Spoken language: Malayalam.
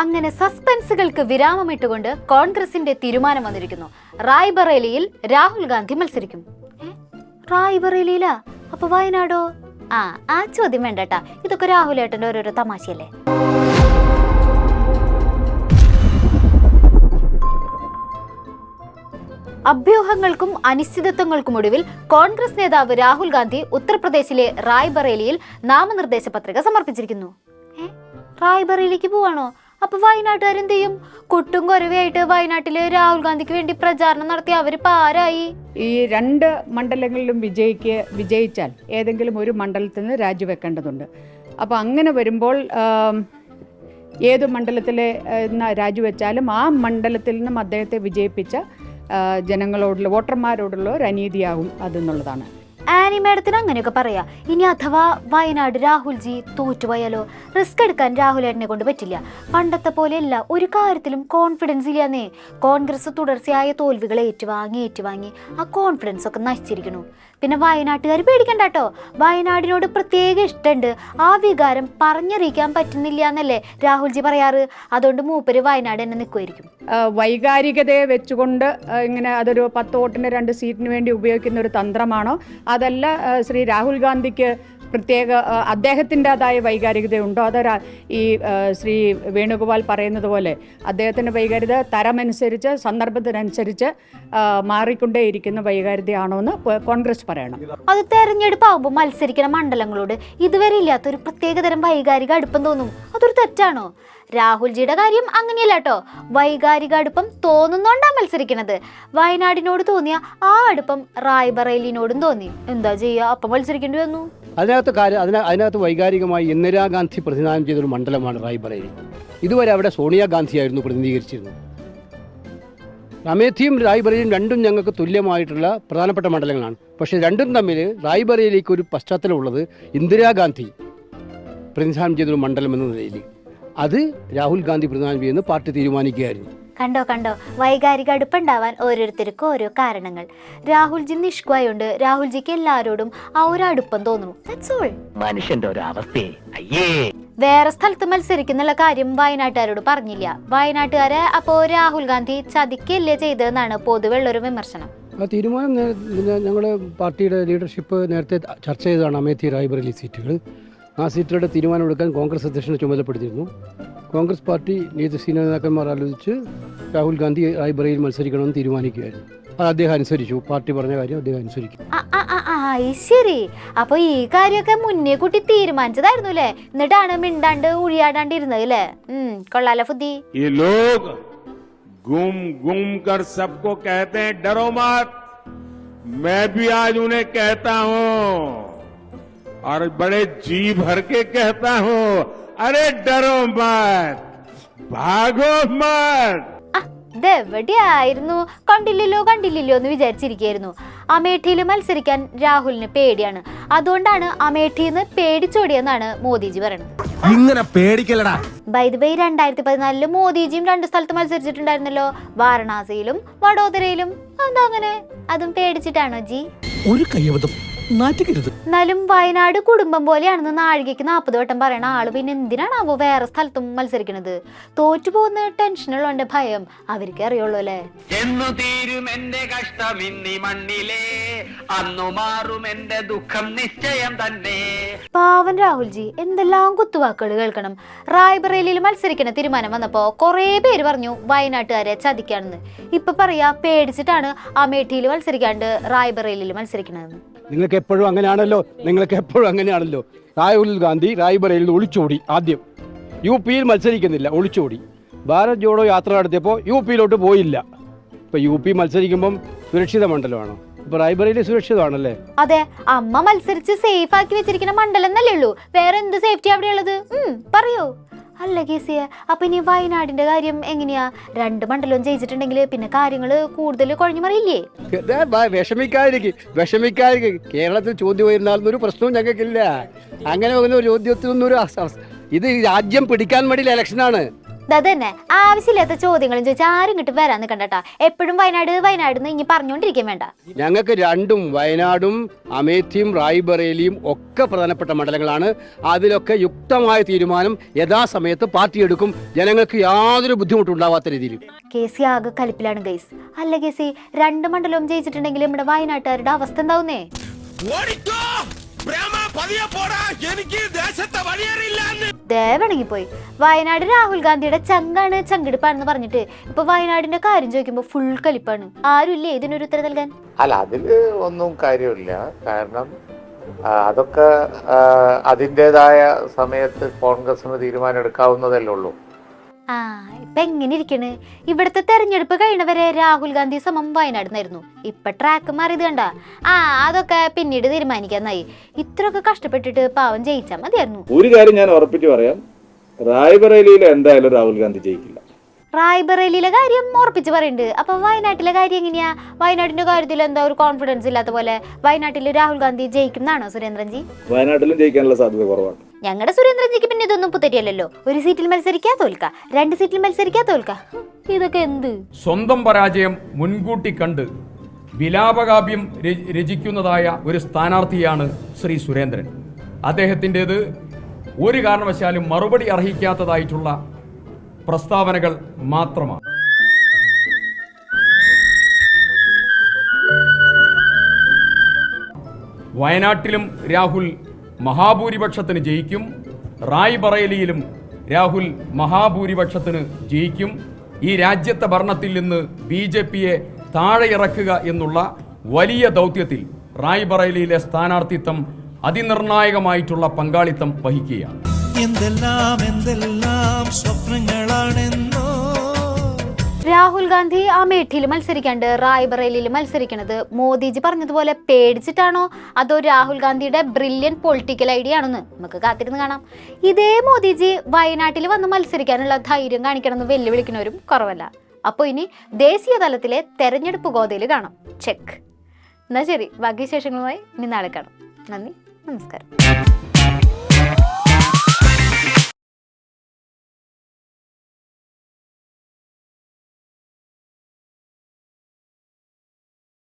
അങ്ങനെ സസ്പെൻസുകൾക്ക് വിരാമമിട്ടുകൊണ്ട് കോൺഗ്രസിന്റെ തീരുമാനം വന്നിരിക്കുന്നു. റായ്ബറേലിയിൽ രാഹുൽ ഗാന്ധി മത്സരിക്കും? റായ്ബറേലിയിലാ? അപ്പൊ വയനാടോ? ആ ആ ചോദ്യം വേണ്ടട്ടാ. ഇതൊക്കെ രാഹുൽ ഏട്ടന്റെ ഓരോരോ തമാശയല്ലേ? അഭ്യൂഹങ്ങൾക്കും അനിശ്ചിതത്വങ്ങൾക്കും ഒടുവിൽ കോൺഗ്രസ് നേതാവ് രാഹുൽ ഗാന്ധി ഉത്തർപ്രദേശിലെ റായ്ബറേലിയിൽ നാമനിർദ്ദേശ പത്രിക സമർപ്പിച്ചിരിക്കുന്നു. റായ്ബറേലിക്ക് പോവാണോ? അപ്പൊ വയനാട്ടുകാർ എന്ത് ചെയ്യും? കുട്ടും കൊരവയായിട്ട് വയനാട്ടിൽ രാഹുൽ ഗാന്ധിക്ക് വേണ്ടി പ്രചാരണം നടത്തി. അവർ പാരായി ഈ രണ്ട് മണ്ഡലങ്ങളിലും വിജയിക്ക് വിജയിച്ചാൽ ഏതെങ്കിലും ഒരു മണ്ഡലത്തിൽ നിന്ന് രാജിവെക്കേണ്ടതുണ്ട്. അപ്പോൾ അങ്ങനെ വരുമ്പോൾ ഏത് മണ്ഡലത്തിലെ രാജിവെച്ചാലും ആ മണ്ഡലത്തിൽ നിന്നും അദ്ദേഹത്തെ വിജയിപ്പിച്ച ജനങ്ങളോടുള്ള വോട്ടർമാരോടുള്ള ഒരു അനീതിയാകും അതെന്നുള്ളതാണ്. ആനി മാഡത്തിന് അങ്ങനെയൊക്കെ പറയാ. ഇനി അഥവാ വയനാട് രാഹുൽജി തോറ്റുപോയാലോ? റിസ്ക് എടുക്കാൻ രാഹുൽ ഏട്ടനെ കൊണ്ട് പറ്റില്ല. പണ്ടത്തെ പോലെയല്ല ഒരു കാര്യത്തിലും കോൺഫിഡൻസ് ഇല്ലാന്നേ. കോൺഗ്രസ് തുടർച്ചയായ തോൽവികൾ ഏറ്റുവാങ്ങി ഏറ്റുവാങ്ങി ആ കോൺഫിഡൻസ് ഒക്കെ നശിച്ചിരിക്കണു പിന്നെ വയനാട്ടുകാർ പേടിക്കണ്ട കേട്ടോ വയനാടിനോട് പ്രത്യേക ഇഷ്ടമുണ്ട് ആ വികാരം പറഞ്ഞറിയിക്കാൻ പറ്റുന്നില്ല എന്നല്ലേ രാഹുൽജി പറയാറ്. അതുകൊണ്ട് മൂപ്പര് വയനാട് തന്നെ നിൽക്കുമായിരിക്കും വൈകാരികതയെ വെച്ചുകൊണ്ട് ഇങ്ങനെ അതൊരു പത്ത് വോട്ടിന് രണ്ട് സീറ്റിന് വേണ്ടി ഉപയോഗിക്കുന്ന ഒരു തന്ത്രമാണോ? അതല്ല ശ്രീ രാഹുൽ ഗാന്ധിക്ക് പ്രത്യേക അദ്ദേഹത്തിന്റെതായ വൈകാരികതയുണ്ടോ? അതൊരു ഈ ശ്രീ വേണുഗോപാൽ പറയുന്നത് പോലെ അദ്ദേഹത്തിന്റെ വൈകാരികത തരമനുസരിച്ച് സന്ദർഭത്തിനനുസരിച്ച് മാറിക്കൊണ്ടേയിരിക്കുന്ന വൈകാരികതയാണോ എന്ന് കോൺഗ്രസ് പറയണം. അത് തെരഞ്ഞെടുപ്പാകുമ്പോൾ മത്സരിക്കുന്ന മണ്ഡലങ്ങളോട് ഇതുവരെ ഇല്ലാത്ത ഒരു പ്രത്യേകതരം വൈകാരിക അടുപ്പം തോന്നും. അതൊരു തെറ്റാണോ? രാഹുൽജിയുടെ കാര്യം അങ്ങനെയല്ല കേട്ടോ വൈകാരിക അടുപ്പം തോന്നുന്നോണ്ടാ മത്സരിക്കണത്. വയനാടിനോട് തോന്നിയ ആ അടുപ്പം റായ്ബറേലിനോടും തോന്നി. എന്താ ചെയ്യുക അപ്പം മത്സരിക്കേണ്ടി വന്നു. അതിനകത്ത് കാര്യം അതിന അതിനകത്ത് വൈകാരികമായി ഇന്ദിരാഗാന്ധി പ്രതിനിധാനം ചെയ്ത ഒരു മണ്ഡലമാണ് റായ്ബറേലി. ഇതുവരെ അവിടെ സോണിയാഗാന്ധിയായിരുന്നു പ്രതിനിധീകരിച്ചിരുന്നത്. അമേഠിയും റായ്ബറേലിയും രണ്ടും ഞങ്ങൾക്ക് തുല്യമായിട്ടുള്ള പ്രധാനപ്പെട്ട മണ്ഡലങ്ങളാണ്. പക്ഷേ രണ്ടും തമ്മിൽ റായ്ബറേലിക്ക് ഒരു പശ്ചാത്തലമുള്ളത് ഇന്ദിരാഗാന്ധി പ്രതിനിധാനം ചെയ്തൊരു മണ്ഡലം എന്ന നിലയിൽ അത് രാഹുൽ ഗാന്ധി പ്രതിനിധാനം ചെയ്യുന്ന പാർട്ടി തീരുമാനിക്കുകയായിരുന്നു. കണ്ടോ കണ്ടോ? വൈകാരിക അടുപ്പുണ്ടാവാൻ ഓരോരുത്തർക്കും ഓരോ കാരണങ്ങൾ. രാഹുൽജി നിഷ്കുവായുണ്ട് രാഹുൽജിക്ക് എല്ലാവരോടും ആ ഒരു അടുപ്പം തോന്നുന്നു. ദാറ്റ്സ് ഓൾ മനുഷ്യന്റെ ഒരു അവസ്ഥയെ അയ്യേ. വേറെ സ്ഥലത്ത് മത്സരിക്കുന്നുള്ള കാര്യം വയനാട്ടുകാരോട് പറഞ്ഞില്ല. വയനാട്ടുകാരെ അപ്പോ രാഹുൽ ഗാന്ധി ചതിക്കല്ലേ ചെയ്തതെന്നാണ് പൊതുവെയുള്ളൊരു വിമർശനം. ആ തീരുമാനം ഞങ്ങൾ പാർട്ടിയുടെ ലീഡർഷിപ്പ് നേരത്തെ ചർച്ച ചെയ്തതാണ് അമേത്തി റായ്ബറേലി സീറ്റുകൾ. ആ സീറ്റുകളുടെ തീരുമാനമെടുക്കാൻ കോൺഗ്രസ് അധ്യക്ഷനെ ചുമതലപ്പെടുത്തിയിരുന്നു കോൺഗ്രസ് പാർട്ടി നേതൃ സീനിയർ നേതാക്കന്മാർ ആലോചിച്ച് രാഹുൽ ഗാന്ധി റായ്ബറേലിയിൽ മത്സരിക്കണമെന്ന് തീരുമാനിക്കുകയായിരുന്നു അത് അദ്ദേഹം അനുസരിച്ചു പാർട്ടി പറഞ്ഞ കാര്യം അദ്ദേഹം അനുസരിക്കും ആ, ആ, ആ, ആ, അത് ശരി അപ്പൊ ഈ കാര്യമൊക്കെ മുന്നേ കൂട്ടി തീരുമാനിച്ചതായിരുന്നു അല്ലേ എന്നിട്ടാണ് മിണ്ടാണ്ട് ഉഴിയാടാണ്ട് ഇരുന്നത് അല്ലേ ഉം കൊള്ളാലോ ഫുദ്ധി ये लोग घूम घूम कर सबको कहते हैं डरो मत मैं भी आज उन्हें कहता हूं और बड़े जी भर के कहता हूं अरे डरो मत भागो मत ആ ഇതെവിടെയായിരുന്നു കണ്ടില്ലല്ലോ കണ്ടില്ലല്ലോ എന്ന് വിചാരിച്ചിരിക്കുകയായിരുന്നു അമേഠിയിൽ മത്സരിക്കാൻ രാഹുലിന് പേടിയാണ് അതുകൊണ്ടാണ് അമേഠിന്ന് പേടിച്ചോടിയെന്നാണ് മോദിജി പറയുന്നത് ഇങ്ങനെ പേടിക്കലടാ ബൈ ദ ബൈ രണ്ടായിരത്തി പതിനാലില് മോദിജിയും രണ്ട് സ്ഥലത്ത് മത്സരിച്ചിട്ടുണ്ടായിരുന്നല്ലോ വാരണാസിയിലും വഡോദരയിലും എന്താ അങ്ങനെ അതും പേടിച്ചിട്ടാണോ ജി ഒരു കയ്യബദ്ധം നാറ്റിക്കരുത് എന്നാലും വയനാട് കുടുംബം പോലെയാണെന്ന് നാഴികയ്ക്ക് നാൽപ്പത് വട്ടം പറയണ ആൾ പിന്നെ എന്തിനാണ് എന്തിനാണാവോ വേറെ സ്ഥലത്തും മത്സരിക്കണത്? തോറ്റു പോകുന്ന ടെൻഷനുള്ളവന്റെ ഭയം അവർക്ക് അറിയുള്ളൂ അല്ലേ? എന്നു തീരും എന്റെ കഷ്ടം ഇന്നി മണ്ണിലെ. അന്നു മാറും എന്റെ ദുഃഖം നിശ്ചയം തന്നെ. പാവൻ രാഹുൽജി എന്തെല്ലാം കുത്തുവാക്കുകൾ കേൾക്കണം. റായ്ബറേലിയിൽ മത്സരിക്കണ തീരുമാനം വന്നപ്പോ കുറേ പേര് പറഞ്ഞു വയനാട്ടുകാരെ ചതിക്കാണെന്ന്. ഇപ്പൊ പറയാ പേടിച്ചിട്ടാണ് അമേഠിയിൽ മത്സരിക്കാണ്ട് റായ്ബറേലിയിൽ മത്സരിക്കണതെന്ന്. നിങ്ങൾക്ക് എപ്പോഴും അങ്ങനെയാണല്ലോ നിങ്ങൾക്ക് എപ്പോഴും അങ്ങനെയാണല്ലോ. രാഹുൽ ഗാന്ധി റായ്ബറയിൽ നിന്ന് ഒളിച്ചോടി ആദ്യം. യു പിയിൽ മത്സരിക്കുന്നില്ല ഒളിച്ചോടി. ഭാരത് ജോഡോ യാത്ര നടത്തിയപ്പോൾ യു പിയിലോട്ട് പോയില്ല. ഇപ്പൊ യു പി മത്സരിക്കുമ്പം സുരക്ഷിത മണ്ഡലമാണോ? റായ്ബറയിൽ സുരക്ഷിതമാണല്ലേ? അതെ അമ്മ മത്സരിച്ച് സേഫ് ആക്കി വെച്ചിരിക്കുന്ന മണ്ഡലം എന്നല്ലേ ഉള്ളൂ. വേറെ എന്ത് സേഫ്റ്റി അവിടെ ഉള്ളത്? പറയൂ. അല്ല കേസിയ? അപ്പൊ ഇനി വയനാടിന്റെ കാര്യം എങ്ങനെയാ? രണ്ട് മണ്ഡലവും ജയിച്ചിട്ടുണ്ടെങ്കിൽ പിന്നെ കാര്യങ്ങൾ കൂടുതൽ കുഴഞ്ഞു മറിയില്ലേ? വിഷമിക്കാതിരിക്കും വിഷമിക്കാതിരിക്കും. കേരളത്തിൽ ചോദ്യം വരുന്നാലും ഒരു പ്രശ്നവും ഞങ്ങൾക്കില്ല. അങ്ങനെ ഒരു ചോദ്യത്തിനൊന്നും ഒരു ഇത് രാജ്യം പിടിക്കാൻ വേണ്ടിയുള്ള ഇലക്ഷനാണ് തന്നെ ആവശ്യമില്ലാത്ത ചോദ്യങ്ങളും ചോദിച്ചാൽ ആരും ഇങ്ങോട്ട് വരാന്ന് നിൽക്കണ്ടട്ടാ എപ്പോഴും വയനാട് വയനാട് ഇനി പറഞ്ഞുകൊണ്ടിരിക്കാൻ വേണ്ട. ഞങ്ങൾക്ക് രണ്ടും വയനാടും അമേത്തിയും റായ്ബറേലിയും ഒക്കെ പ്രധാനപ്പെട്ട മണ്ഡലങ്ങളാണ്. അതിലൊക്കെ യുക്തമായ തീരുമാനം യഥാസമയത്ത് പാർട്ടി എടുക്കും. ജനങ്ങൾക്ക് യാതൊരു ബുദ്ധിമുട്ടും ഉണ്ടാവാത്ത രീതിയിൽ കെ സി ആകെ കലിപ്പിലാണ് ഗൈസ്. അല്ല കെ സി രണ്ട് മണ്ഡലവും ജയിച്ചിട്ടുണ്ടെങ്കിൽ നമ്മുടെ വയനാട്ടുകാരുടെ അവസ്ഥ എന്താവുന്നേ? പതിയെ പോടാ. എനിക്ക് ദേശത്തെ വഴിയറിയില്ല ദേവണങ്ങി പോയി വയനാട് രാഹുൽ ഗാന്ധിയുടെ ചങ്കാണ് ചങ്കിടുപ്പാണെന്ന് പറഞ്ഞിട്ട് ഇപ്പൊ വയനാടിന്റെ കാര്യം ചോദിക്കുമ്പോ ഫുൾ കലിപ്പാണ്. ആരുമില്ലേ ഇതിനൊരു ഉത്തരം നൽകാൻ? അല്ല അതിൽ ഒന്നും കാര്യമില്ല. കാരണം അതൊക്കെ അതിന്റെതായ സമയത്ത് കോൺഗ്രസിന് തീരുമാനം എടുക്കാവുന്നതല്ലേ ഉള്ളൂ. ആ ഇപ്പൊ എങ്ങനെ ഇരിക്കണ്? ഇവിടുത്തെ തെരഞ്ഞെടുപ്പ് കഴിഞ്ഞവരെ രാഹുൽ ഗാന്ധി സമം വയനാടുന്നായിരുന്നു. ഇപ്പൊ ട്രാക്ക് മാറിയത് കണ്ട. ആ അതൊക്കെ പിന്നീട് തീരുമാനിക്കാന്നായി ഇത്രയൊക്കെ കഷ്ടപ്പെട്ടിട്ട് പാവം ജയിച്ചാൽ മതിയായിരുന്നു. ഒരു കാര്യം ഞാൻ ഉറപ്പിച്ച് പറയാം. റായ്ബറേലിയിൽ എന്തായാലും രാഹുൽ ഗാന്ധി ജയിക്കില്ല. റായ്ബറേലിയിലെ കാര്യം ഉറപ്പിച്ച് പറയുന്നുണ്ട് അപ്പൊ വയനാട്ടിലെ കാര്യം എങ്ങനെയാ? വയനാടിന്റെ കാര്യത്തിൽ എന്താ ഒരു കോൺഫിഡൻസ് ഇല്ലാത്ത പോലെ വയനാട്ടിൽ രാഹുൽ ഗാന്ധി ജയിക്കും എന്നാണോ സുരേന്ദ്രൻജി? വയനാട്ടിലും ജയിക്കാനുള്ള സാധ്യത കുറവാണ്. ഞങ്ങളുടെ സുരേന്ദ്രജിക്ക് പിന്നെ ഇതൊന്നും പുത്തരിയല്ലോ ഒരു സീറ്റിൽ മത്സരിക്കാ തോൽക്ക. രണ്ട് സീറ്റിൽ മത്സരിക്കാ തോൽക്ക. ഇതൊക്കെ എന്ത്? സ്വന്തം പരാജയം മുൻകൂട്ടി കണ്ട് വിലാപകാവ്യം രചിക്കുന്നതായ ഒരു സ്ഥാനാർത്ഥിയാണ് ശ്രീ സുരേന്ദ്രൻ. അദ്ദേഹത്തിന്റേത് ഒരു കാരണവശാലും മറുപടി അർഹിക്കാത്തതായിട്ടുള്ള പ്രസ്താവനകൾ മാത്രമാണ്. വയനാട്ടിലും രാഹുൽ മഹാഭൂരിപക്ഷത്തിന് ജയിക്കും. റായ് ബറേലിയിലും രാഹുൽ മഹാഭൂരിപക്ഷത്തിന് ജയിക്കും. ഈ രാജ്യത്തെ ഭരണത്തിൽ നിന്ന് ബി ജെ പിയെ താഴെ ഇറക്കുക എന്നുള്ള വലിയ ദൗത്യത്തിൽ റായ് ബറേലിയിലെ സ്ഥാനാർത്ഥിത്വം അതിനിർണായകമായിട്ടുള്ള പങ്കാളിത്തം വഹിക്കുകയാണ്. എന്തെല്ലാം എന്തെല്ലാം സ്വപ്നങ്ങളാണെന്നോ രാഹുൽ ഗാന്ധി അമേഠിയിൽ മത്സരിക്കാണ്ട് റായ്ബറേലിയിൽ മത്സരിക്കണത് മോദിജി പറഞ്ഞതുപോലെ പേടിച്ചിട്ടാണോ? അതോ രാഹുൽ ഗാന്ധിയുടെ ബ്രില്യൻ പൊളിറ്റിക്കൽ ഐഡിയ ആണെന്ന് നമുക്ക് കാത്തിരുന്ന് കാണാം. ഇതേ മോദിജി വയനാട്ടിൽ വന്ന് മത്സരിക്കാനുള്ള ധൈര്യം കാണിക്കണമെന്ന് വെല്ലുവിളിക്കുന്നവരും കുറവല്ല. അപ്പോൾ ഇനി ദേശീയ തലത്തിലെ തെരഞ്ഞെടുപ്പ് ഗോതയിൽ കാണാം. ചെക്ക് എന്നാൽ ശരി ബാക്കി വിശേഷങ്ങളുമായി ഇനി നാളെ കാണാം. നന്ദി നമസ്കാരം.